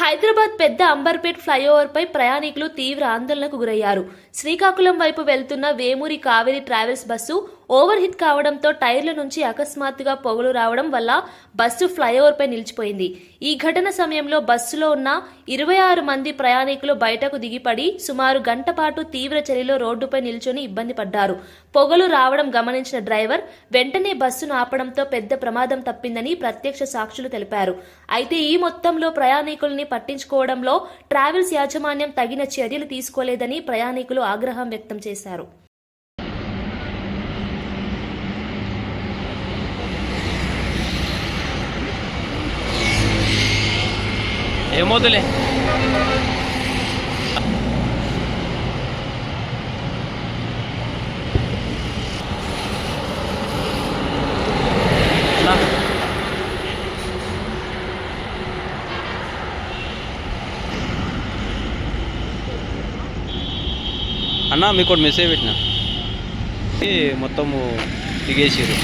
హైదరాబాద్ పెద్ద అంబర్పేట్ ఫ్లైఓవర్పై ప్రయాణికులు తీవ్ర ఆందోళనకు గురయ్యారు. శ్రీకాకుళం వైపు వెళ్తున్న Vemuri Kaveri travels bus overheat కావడంతో టైర్ల నుంచి అకస్మాత్తుగా పొగలు రావడం వల్ల బస్సు ఫ్లైఓవర్పై నిలిచిపోయింది. ఈ ఘటన సమయంలో బస్సులో ఉన్న ఇరవై ఆరు మంది ప్రయాణికులు బయటకు దిగిపడి సుమారు గంట పాటు తీవ్ర చలిలో రోడ్డుపై నిల్చొని ఇబ్బంది పడ్డారు. పొగలు రావడం గమనించిన డ్రైవర్ వెంటనే బస్సును ఆపడంతో పెద్ద ప్రమాదం తప్పిందని ప్రత్యక్ష సాక్షులు తెలిపారు. అయితే ఈ మొత్తంలో ప్రయాణికుల్ని పట్టించుకోవడంలో ట్రావెల్స్ యాజమాన్యం తగిన చర్యలు తీసుకోలేదని ప్రయాణికులు ఆగ్రహం వ్యక్తం చేశారు. ఏమవుతులే అన్నా. అన్నా మీకు ఒకటి మెసేజ్ పెట్టిన ఈ మొత్తము దిగేసిరు